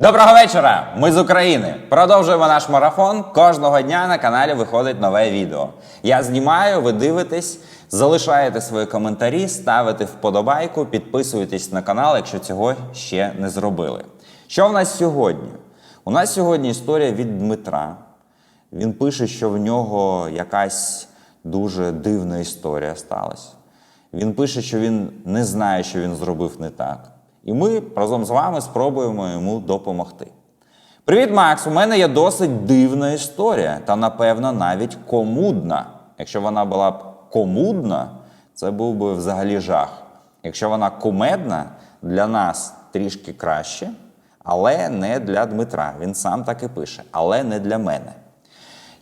Доброго вечора! Ми з України. Продовжуємо наш марафон. Кожного дня на каналі виходить нове відео. Я знімаю, ви дивитесь, залишаєте свої коментарі, ставите вподобайку, підписуєтесь на канал, якщо цього ще не зробили. Що в нас сьогодні? У нас сьогодні історія від Дмитра. Він пише, що в нього якась дуже дивна історія сталася. Він пише, що він не знає, що він зробив не так. І ми разом з вами спробуємо йому допомогти. Привіт, Макс! У мене є досить дивна історія, та напевно навіть комудна. Якщо вона була б комудна, це був би взагалі жах. Якщо вона кумедна, для нас трішки краще, але не для Дмитра. Він сам так і пише, але не для мене.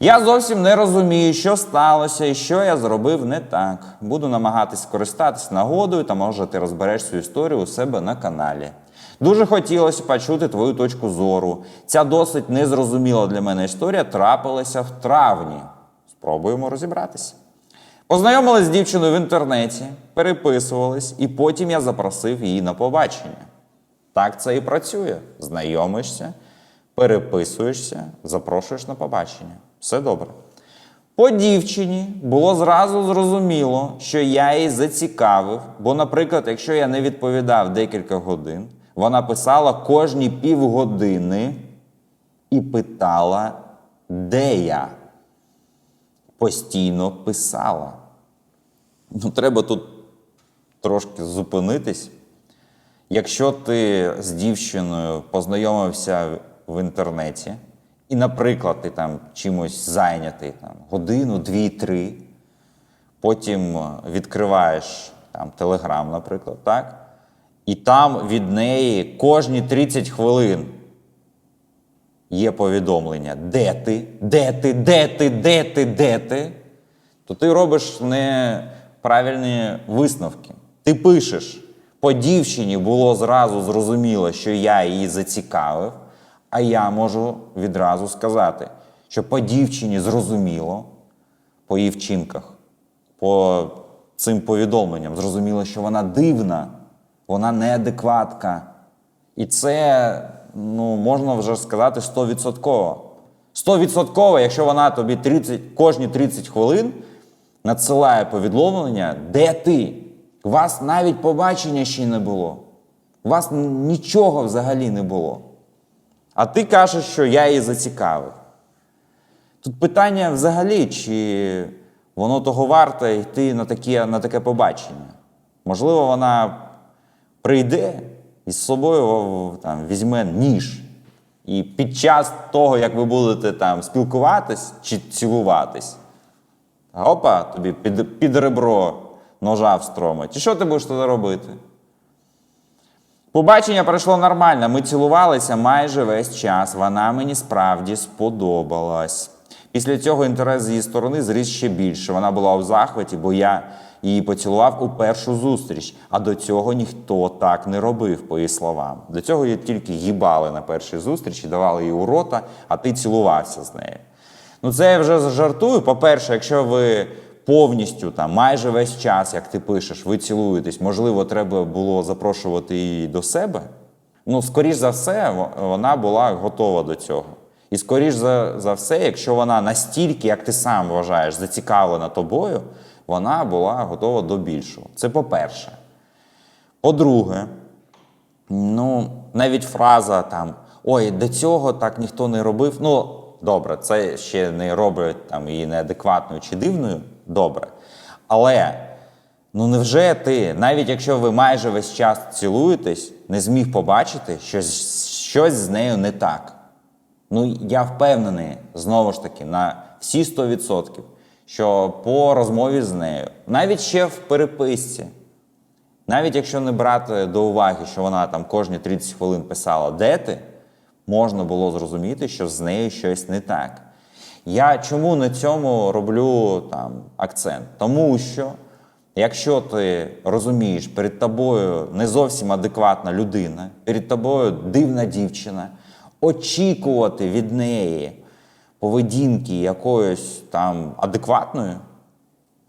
Я зовсім не розумію, що сталося і що я зробив не так. Буду намагатись скористатись нагодою та може ти розбереш цю історію у себе на каналі. Дуже хотілося почути твою точку зору. Ця досить незрозуміла для мене історія трапилася в травні. Спробуємо розібратися. Познайомились з дівчиною в інтернеті, переписувались, і потім я запросив її на побачення. Так це і працює. Знайомишся, переписуєшся, запрошуєш на побачення. Все добре. По дівчині було зразу зрозуміло, що я її зацікавив, бо, наприклад, якщо я не відповідав декілька годин, вона писала кожні півгодини і питала, де я. Постійно писала. Ну, треба тут трошки зупинитись. Якщо ти з дівчиною познайомився в інтернеті, і, наприклад, ти там чимось зайнятий там, годину, дві, три, потім е, відкриваєш там Телеграм, наприклад, так? І там від неї кожні 30 хвилин є повідомлення, де ти, де ти, де ти, де ти, де ти, то ти робиш неправильні висновки. Ти пишеш, по дівчині було зразу зрозуміло, що я її зацікавив, а я можу відразу сказати, що по дівчині зрозуміло, по її вчинках, по цим повідомленням зрозуміло, що вона дивна, вона неадекватка. І це ну, можна вже сказати 100%. 100%, якщо вона тобі 30, кожні 30 хвилин надсилає повідомлення, де ти? У вас навіть побачення ще не було. У вас нічого взагалі не було. А ти кажеш, що я її зацікавив. Тут питання взагалі, чи воно того варте йти на таке, на таке побачення. Можливо, вона прийде і з собою там, візьме ніж. І під час того, як ви будете там спілкуватись чи цілуватись, опа, тобі під, під ребро ножа встромить. І що ти будеш тоді робити? Побачення пройшло нормально. Ми цілувалися майже весь час. Вона мені справді сподобалась. Після цього інтерес з її сторони зріс ще більше. Вона була у захваті, бо я її поцілував у першу зустріч. А до цього ніхто так не робив, по її словам. До цього її тільки їбали на першій зустрічі, давали їй у рота, а ти цілувався з нею. Ну, це я вже жартую. По-перше, якщо ви повністю там майже весь час, як ти пишеш, ви цілуєтесь, можливо, треба було запрошувати її до себе. Ну, скоріш за все, вона була готова до цього. І скоріш за, за все, якщо вона настільки, як ти сам вважаєш, зацікавлена тобою, вона була готова до більшого. Це по-перше. По-друге, Ну, навіть фраза там ой, до цього так ніхто не робив. Ну, добре, це ще не робить там її неадекватною чи дивною. Добре. Але ну невже ти, навіть якщо ви майже весь час цілуєтесь, не зміг побачити, що щось з нею не так? Ну, я впевнений, знову ж таки, на всі 100%, що по розмові з нею, навіть ще в переписці, навіть якщо не брати до уваги, що вона там кожні 30 хвилин писала де ти, можна було зрозуміти, що з нею щось не так. Я чому на цьому роблю там акцент? Тому що якщо ти розумієш, перед тобою не зовсім адекватна людина, перед тобою дивна дівчина, очікувати від неї поведінки якоїсь там адекватної,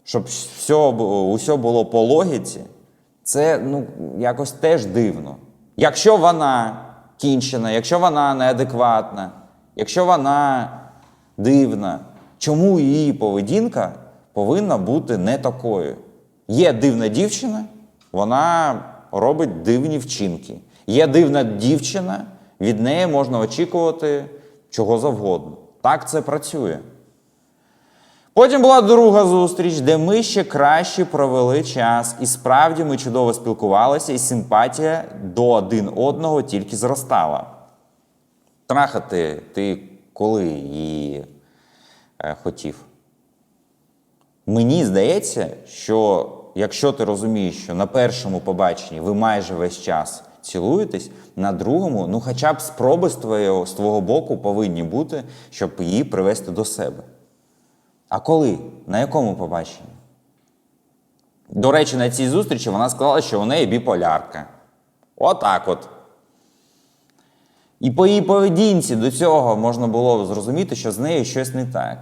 щоб все, усе було по логіці, це ну, якось теж дивно. Якщо вона кінчена, якщо вона неадекватна, якщо вона дивна, чому її поведінка повинна бути не такою? Є дивна дівчина, вона робить дивні вчинки. Є дивна дівчина, від неї можна очікувати чого завгодно. Так це працює. Потім була друга зустріч, де ми ще краще провели час, і справді ми чудово спілкувалися, і симпатія до один одного тільки зростала. Трахати ти коли її е, хотів? Мені здається, що якщо ти розумієш, що на першому побаченні ви майже весь час цілуєтесь, на другому, ну хоча б спроби з твого, з твого боку повинні бути, щоб її привести до себе. А коли? На якому побаченні? До речі, на цій зустрічі вона сказала, що у неї біполярка. Отак от. І по її поведінці до цього можна було зрозуміти, що з нею щось не так.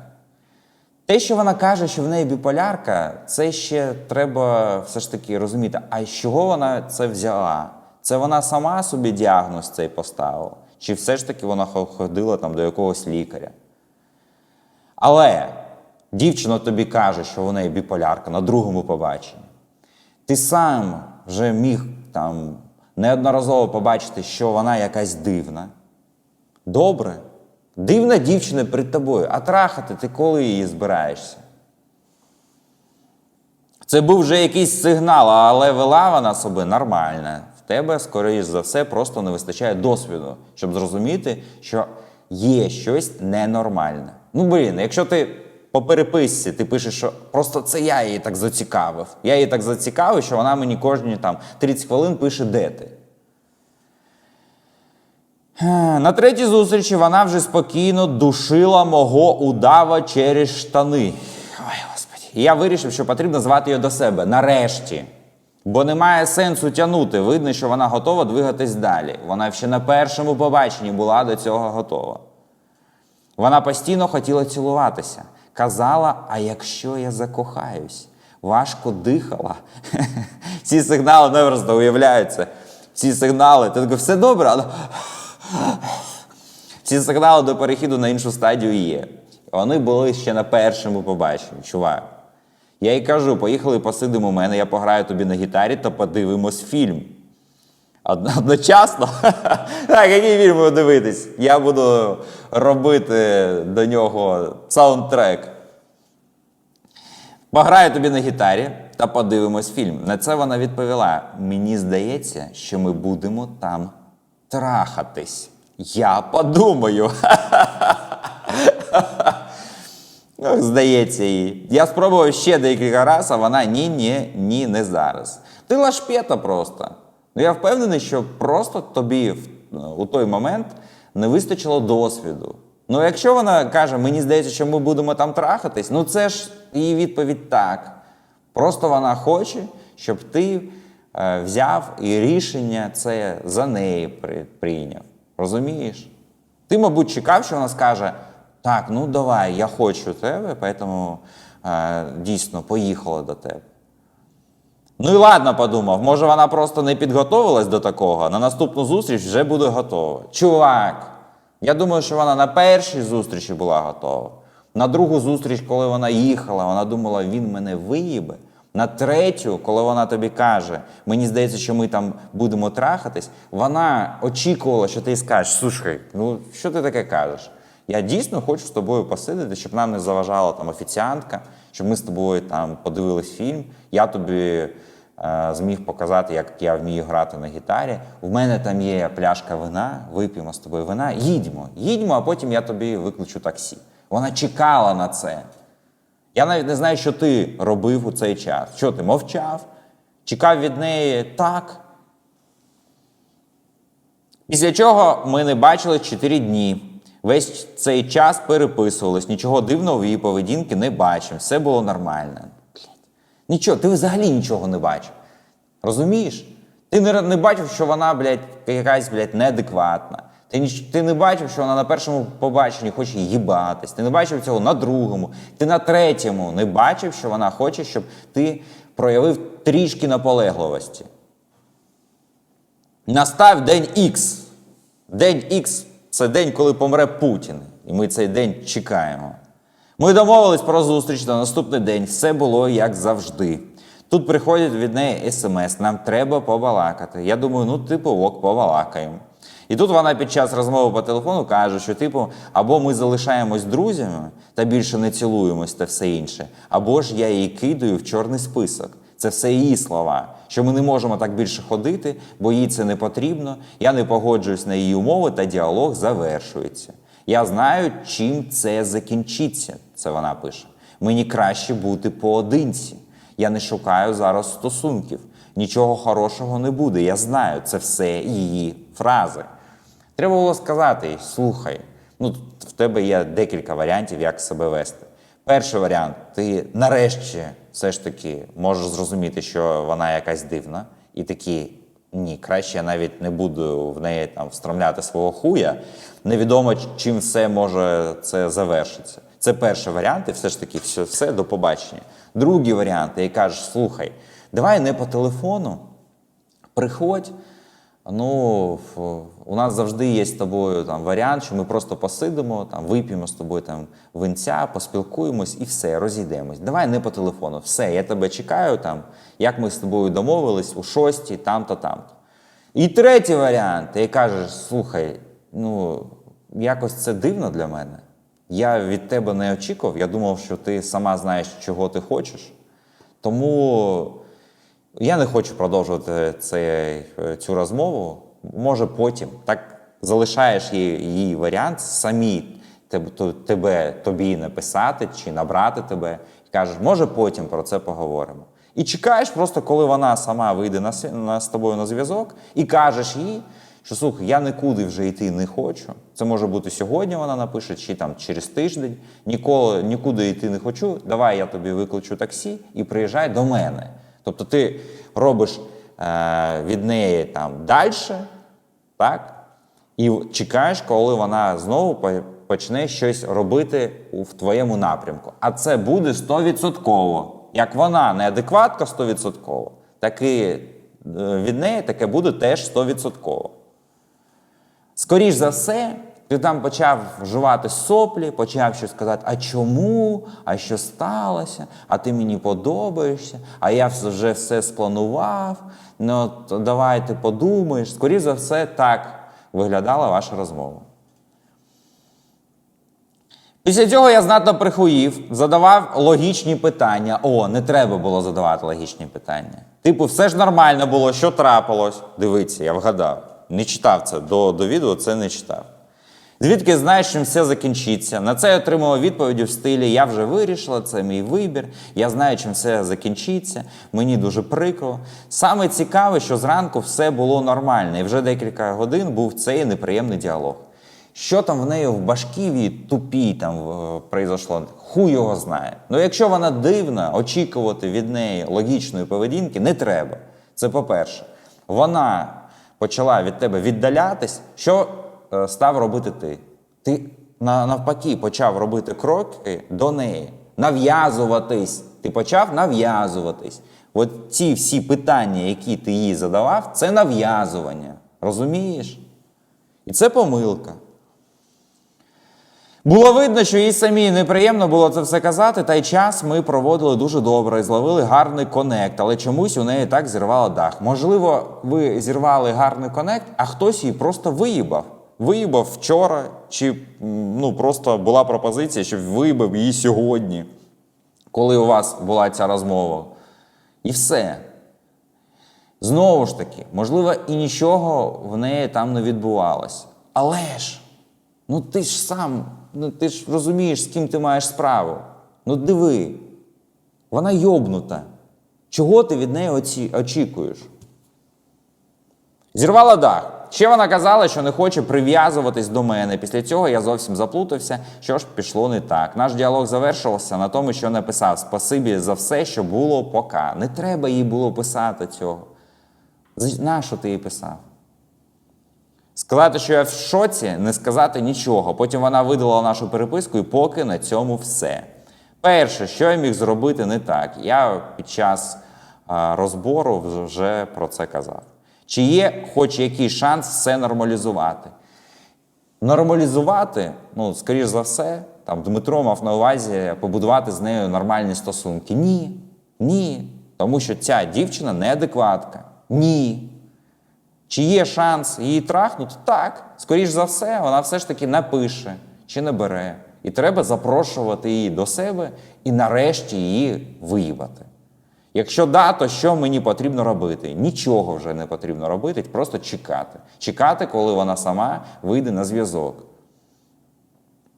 Те, що вона каже, що в неї біполярка, це ще треба все ж таки розуміти, а з чого вона це взяла? Це вона сама собі діагноз цей поставила? Чи все ж таки вона ходила там до якогось лікаря? Але дівчина тобі каже, що в неї біполярка на другому побаченні. Ти сам вже міг там неодноразово побачити, що вона якась дивна. Добре. Дивна дівчина перед тобою, а трахати ти коли її збираєшся? Це був вже якийсь сигнал, але вела вона себе нормально. В тебе, скоріш за все, просто не вистачає досвіду, щоб зрозуміти, що є щось ненормальне. Ну, блін, якщо ти по переписці ти пишеш, що просто це я її так зацікавив. Я її так зацікавив, що вона мені кожні там 30 хвилин пише, де ти. На третій зустрічі вона вже спокійно душила мого удава через штани. Ой, господі. І я вирішив, що потрібно звати її до себе нарешті. Бо немає сенсу тягнути. Видно, що вона готова двигатись далі. Вона ще на першому побаченні була до цього готова. Вона постійно хотіла цілуватися. Казала: а якщо я закохаюсь? Важко дихала. Ці сигнали не просто уявляються. Ці сигнали, ти такий, все добре, але ці сигнали до перехіду на іншу стадію є. Вони були ще на першому побаченні, чувак. Я їй кажу: поїхали посидимо у мене, я пограю тобі на гітарі та подивимось фільм. Од- Одночасно? Так, який фільм буду дивитись? Я буду робити до нього саундтрек. Пограю тобі на гітарі та подивимось фільм. На це вона відповіла: мені здається, що ми будемо там трахатись. Я подумаю. Здається їй. Я спробував ще декілька разів, а вона ні, ні, ні, не зараз. Ти лашпєта просто. Ну я впевнений, що просто тобі у той момент не вистачило досвіду. Ну, якщо вона каже, мені здається, що ми будемо там трахатись, ну це ж її відповідь так. Просто вона хоче, щоб ти е, взяв і рішення це за неї при- прийняв. Розумієш? Ти, мабуть, чекав, що вона скаже: так, ну давай, я хочу тебе, тому е, дійсно поїхала до тебе. Ну і ладно, подумав, може вона просто не підготовилась до такого, на наступну зустріч вже буде готова. Чувак, я думаю, що вона на першій зустрічі була готова. На другу зустріч, коли вона їхала, вона думала, він мене виїбе. На третю, коли вона тобі каже, мені здається, що ми там будемо трахатись, вона очікувала, що ти скажеш: слушай, ну що ти таке кажеш? Я дійсно хочу з тобою посидіти, щоб нам не заважала там офіціантка, щоб ми з тобою там подивились фільм. Я тобі е, зміг показати, як я вмію грати на гітарі. У мене там є пляшка вина, вип'ємо з тобою вина. Їдьмо, їдьмо, а потім я тобі викличу таксі. Вона чекала на це. Я навіть не знаю, що ти робив у цей час. Що ти мовчав? Чекав від неї так. Після чого ми не бачились 4 дні. Весь цей час переписувались, нічого дивного в її поведінки не бачив. Все було нормально. Нічого, ти взагалі нічого не бачив. Розумієш? Ти не, не бачив, що вона, блядь, якась, блядь, неадекватна. Ти, ніч- ти не бачив, що вона на першому побаченні хоче їбатись. Ти не бачив цього на другому. Ти на третьому не бачив, що вона хоче, щоб ти проявив трішки наполегливості. Настав день Х. День Х це день, коли помре Путін. І ми цей день чекаємо. Ми домовились про зустріч на наступний день. Все було як завжди. Тут приходять від неї смс, нам треба побалакати. Я думаю, ну, типу, ок, побалакаємо. І тут вона під час розмови по телефону каже, що, типу, або ми залишаємось друзями та більше не цілуємось та все інше, або ж я її кидаю в чорний список. Це все її слова, що ми не можемо так більше ходити, бо їй це не потрібно. Я не погоджуюсь на її умови, та діалог завершується. Я знаю, чим це закінчиться. Це вона пише. Мені краще бути поодинці. Я не шукаю зараз стосунків. Нічого хорошого не буде. Я знаю, це все її фрази. Треба було сказати слухай, ну в тебе є декілька варіантів, як себе вести. Перший варіант, ти нарешті все ж таки можеш зрозуміти, що вона якась дивна, і такі. ні, краще я навіть не буду в неї там встромляти свого хуя. Невідомо, чим все може це завершиться. Це перший варіант, і все ж таки все, все до побачення. Другий варіант, і кажеш, слухай, давай не по телефону, приходь. Ну, у нас завжди є з тобою там варіант, що ми просто посидимо, там вип'ємо з тобою там винця, поспілкуємось і все, розійдемось. Давай не по телефону. Все, я тебе чекаю там, як ми з тобою домовились у шостій, там-то, там-то. І третій варіант, ти кажеш, слухай, ну якось це дивно для мене. Я від тебе не очікував. Я думав, що ти сама знаєш, чого ти хочеш. Тому я не хочу продовжувати цей, цю розмову. Може, потім так залишаєш їй, її варіант самі тебе, тобі написати чи набрати тебе, і кажеш, може, потім про це поговоримо. І чекаєш просто, коли вона сама вийде на, на, з тобою на зв'язок, і кажеш їй, що слухай, я нікуди вже йти не хочу. Це може бути сьогодні, вона напише, чи там через тиждень. Ніколи нікуди йти не хочу. Давай я тобі викличу таксі і приїжджай до мене. Тобто ти робиш е, від неї там далі, так? І чекаєш, коли вона знову почне щось робити в твоєму напрямку. А це буде 100%. Як вона неадекватка 100%, так і е, від неї таке буде теж 100%. Скоріш за все, ти там почав вживати соплі, почав щось казати, а чому, а що сталося, а ти мені подобаєшся, а я вже все спланував. Ну, давай ти подумаєш. Скоріш за все, так виглядала ваша розмова. Після цього я знатно прихуїв, задавав логічні питання. О, не треба було задавати логічні питання. Типу, все ж нормально було, що трапилось? Дивіться, я вгадав. Не читав це до, до відео, це не читав. Звідки знаєш, чим все закінчиться? На це я отримала відповіді в стилі Я вже вирішила, це мій вибір, я знаю, чим все закінчиться, мені дуже прикро. Саме цікаве, що зранку все було нормально, і вже декілька годин був цей неприємний діалог. Що там в неї в башківі тупій там е, произошло, хуй його знає. Ну якщо вона дивна, очікувати від неї логічної поведінки не треба. Це по-перше. Вона почала від тебе віддалятись, що став робити ти? Ти навпаки почав робити кроки до неї, нав'язуватись. Ти почав нав'язуватись. От ці всі питання, які ти їй задавав, це нав'язування. Розумієш? І це помилка. Було видно, що їй самій неприємно було це все казати, та й час ми проводили дуже добре і зловили гарний конект, але чомусь у неї так зірвало дах. Можливо, ви зірвали гарний конект, а хтось її просто виїбав. Виїбав вчора, чи ну, просто була пропозиція, щоб виїбав її сьогодні, коли у вас була ця розмова. І все. Знову ж таки, можливо, і нічого в неї там не відбувалося. Але ж, ну ти ж сам, ну ти ж розумієш, з ким ти маєш справу. Ну диви, вона йобнута. Чого ти від неї очікуєш? Зірвала дах. Ще вона казала, що не хоче прив'язуватись до мене. Після цього я зовсім заплутався, що ж пішло не так. Наш діалог завершився на тому, що написав Спасибі за все, що було пока. Не треба їй було писати цього. За- Нащо ти їй писав? Сказати, що я в шоці, не сказати нічого. Потім вона видала нашу переписку, і поки на цьому все. Перше, що я міг зробити не так, я під час розбору вже про це казав. Чи є хоч якийсь шанс все нормалізувати? нормалізувати, ну, скоріш за все, там Дмитро мав на увазі побудувати з нею нормальні стосунки. Ні. Ні. Тому що ця дівчина неадекватка. Ні. Чи є шанс її трахнути? Так. Скоріш за все, вона все ж таки напише чи не бере. І треба запрошувати її до себе і нарешті її виїбати. Якщо да, то що мені потрібно робити? Нічого вже не потрібно робити, просто чекати. Чекати, коли вона сама вийде на зв'язок.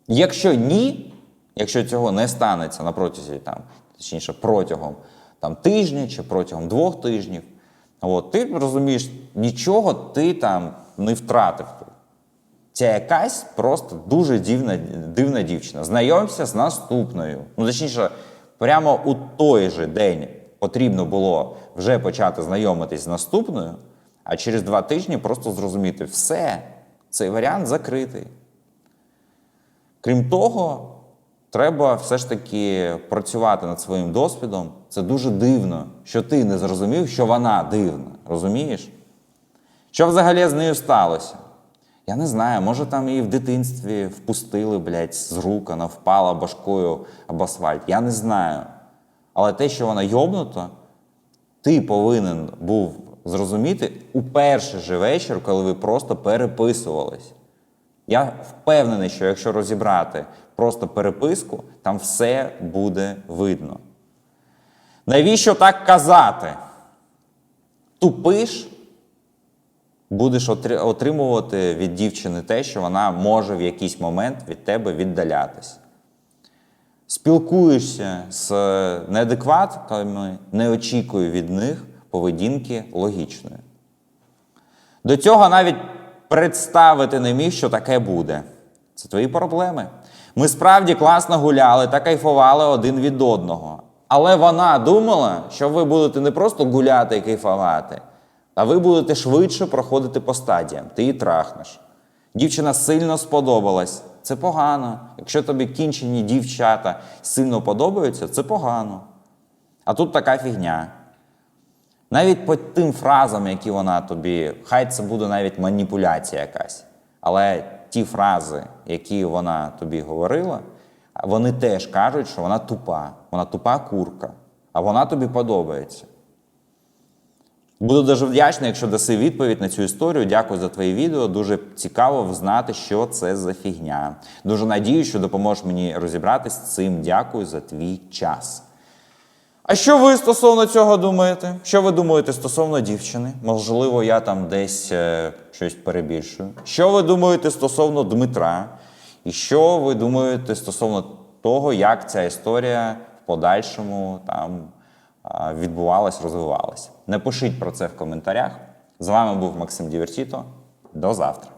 Якщо ні, якщо цього не станеться на протязі там, точніше, протягом там, тижня чи протягом двох тижнів, от, ти розумієш, нічого ти там не втратив. Ця якась просто дуже дивна, дивна дівчина. Знайомся з наступною. Ну, точніше, прямо у той же день потрібно було вже почати знайомитись з наступною, а через два тижні просто зрозуміти, все, цей варіант закритий. Крім того, треба все ж таки працювати над своїм досвідом. Це дуже дивно, що ти не зрозумів, що вона дивна. Розумієш? Що взагалі з нею сталося? Я не знаю, може там її в дитинстві впустили, блядь, з рук, вона впала башкою об асфальт. Я не знаю. Але те, що вона йобнута, ти повинен був зрозуміти у перший же вечір, коли ви просто переписувались. Я впевнений, що якщо розібрати просто переписку, там все буде видно. Навіщо так казати? Тупиш, будеш отримувати від дівчини те, що вона може в якийсь момент від тебе віддалятись. Спілкуєшся з неадекватками, не очікуй від них поведінки логічної. До цього навіть представити не міг, що таке буде. Це твої проблеми. Ми справді класно гуляли та кайфували один від одного. Але вона думала, що ви будете не просто гуляти і кайфувати, а ви будете швидше проходити по стадіям. Ти її трахнеш. Дівчина сильно сподобалась. Це погано. Якщо тобі кінчені дівчата сильно подобаються, це погано. А тут така фігня. Навіть по тим фразам, які вона тобі, хай це буде навіть маніпуляція якась. Але ті фрази, які вона тобі говорила, вони теж кажуть, що вона тупа, вона тупа курка, а вона тобі подобається. Буду дуже вдячний, якщо даси відповідь на цю історію. Дякую за твоє відео. Дуже цікаво знати, що це за фігня. Дуже надію, що допоможеш мені розібратись з цим. Дякую за твій час. А що ви стосовно цього думаєте? Що ви думаєте стосовно дівчини? Можливо, я там десь е, щось перебільшую. Що ви думаєте стосовно Дмитра? І що ви думаєте стосовно того, як ця історія в подальшому там відбувалась, розвивалась? Напишіть про це в коментарях. З вами був Максим Дівертіто. До завтра.